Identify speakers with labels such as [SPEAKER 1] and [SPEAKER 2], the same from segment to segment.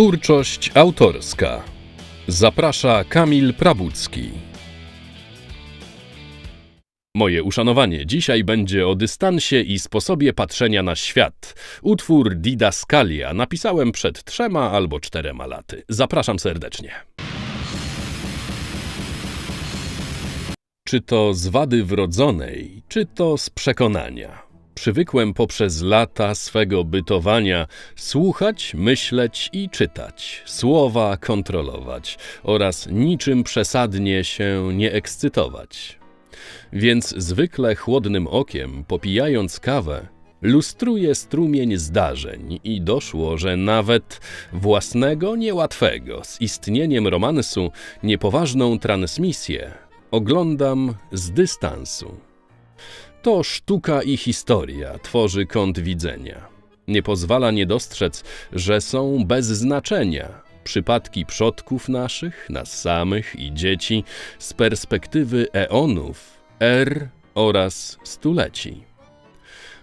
[SPEAKER 1] Twórczość autorska. Zaprasza Kamil Prabucki. Moje uszanowanie dzisiaj będzie o dystansie i sposobie patrzenia na świat. Utwór Didaskalia napisałem przed trzema albo czterema laty. Zapraszam serdecznie. Czy to z wady wrodzonej, czy to z przekonania. Przywykłem poprzez lata swego bytowania słuchać, myśleć i czytać, słowa kontrolować oraz niczym przesadnie się nie ekscytować. Więc zwykle chłodnym okiem, popijając kawę, lustruję strumień zdarzeń i doszło, że nawet własnego niełatwego z istnieniem romansu niepoważną transmisję oglądam z dystansu. To sztuka i historia tworzy kąt widzenia. Nie pozwala nie dostrzec, że są bez znaczenia przypadki przodków naszych, nas samych i dzieci z perspektywy eonów, er oraz stuleci.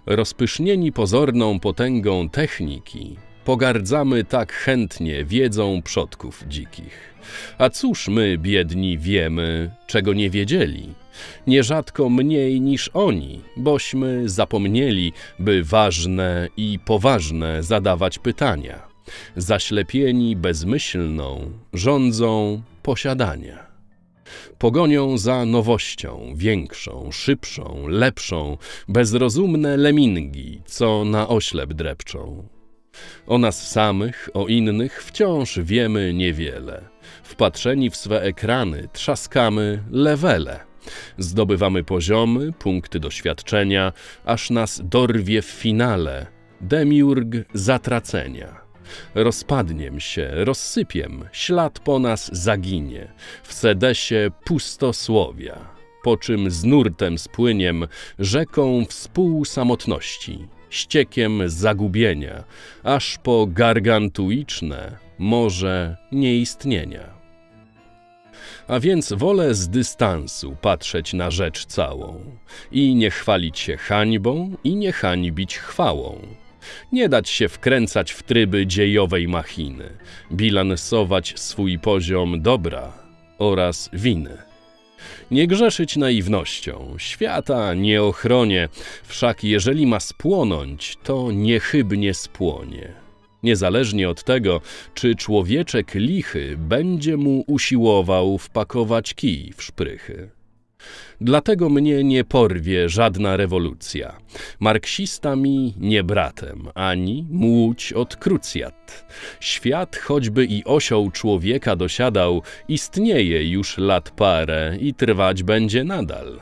[SPEAKER 1] Rozpysznieni pozorną potęgą techniki, pogardzamy tak chętnie wiedzą przodków dzikich. A cóż my, biedni, wiemy, czego nie wiedzieli? Nierzadko mniej niż oni, bośmy zapomnieli, by ważne i poważne zadawać pytania. Zaślepieni bezmyślną rządzą posiadania. Pogonią za nowością, większą, szybszą, lepszą, bezrozumne lemingi, co na oślep drepczą. O nas samych, o innych wciąż wiemy niewiele. Wpatrzeni w swe ekrany trzaskamy levele. Zdobywamy poziomy, punkty doświadczenia, aż nas dorwie w finale demiurg zatracenia. Rozpadniem się, rozsypiem, ślad po nas zaginie, w sedesie pustosłowia, po czym z nurtem spłyniem rzeką współsamotności, ściekiem zagubienia, aż po gargantuiczne morze nieistnienia. A więc wolę z dystansu patrzeć na rzecz całą i nie chwalić się hańbą i nie hańbić chwałą. Nie dać się wkręcać w tryby dziejowej machiny, bilansować swój poziom dobra oraz winy. Nie grzeszyć naiwnością, świata nie ochronię, wszak jeżeli ma spłonąć, to niechybnie spłonie. Niezależnie od tego, czy człowieczek lichy będzie mu usiłował wpakować kij w szprychy. Dlatego mnie nie porwie żadna rewolucja. Marksista mi nie bratem, ani młódź od krucjat. Świat, choćby i osioł człowieka dosiadał, istnieje już lat parę i trwać będzie nadal.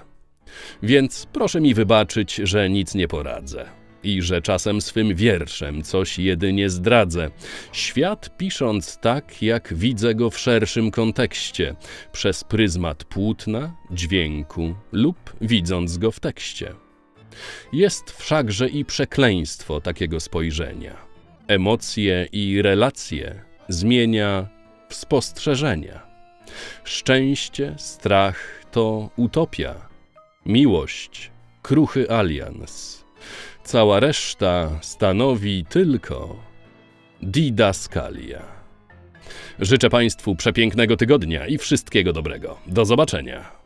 [SPEAKER 1] Więc proszę mi wybaczyć, że nic nie poradzę i że czasem swym wierszem coś jedynie zdradzę. Świat pisząc tak, jak widzę go w szerszym kontekście, przez pryzmat płótna, dźwięku lub widząc go w tekście. Jest wszakże i przekleństwo takiego spojrzenia. Emocje i relacje zmienia w spostrzeżenia. Szczęście, strach to utopia, miłość, kruchy alians. Cała reszta stanowi tylko didaskalia. Życzę Państwu przepięknego tygodnia i wszystkiego dobrego. Do zobaczenia.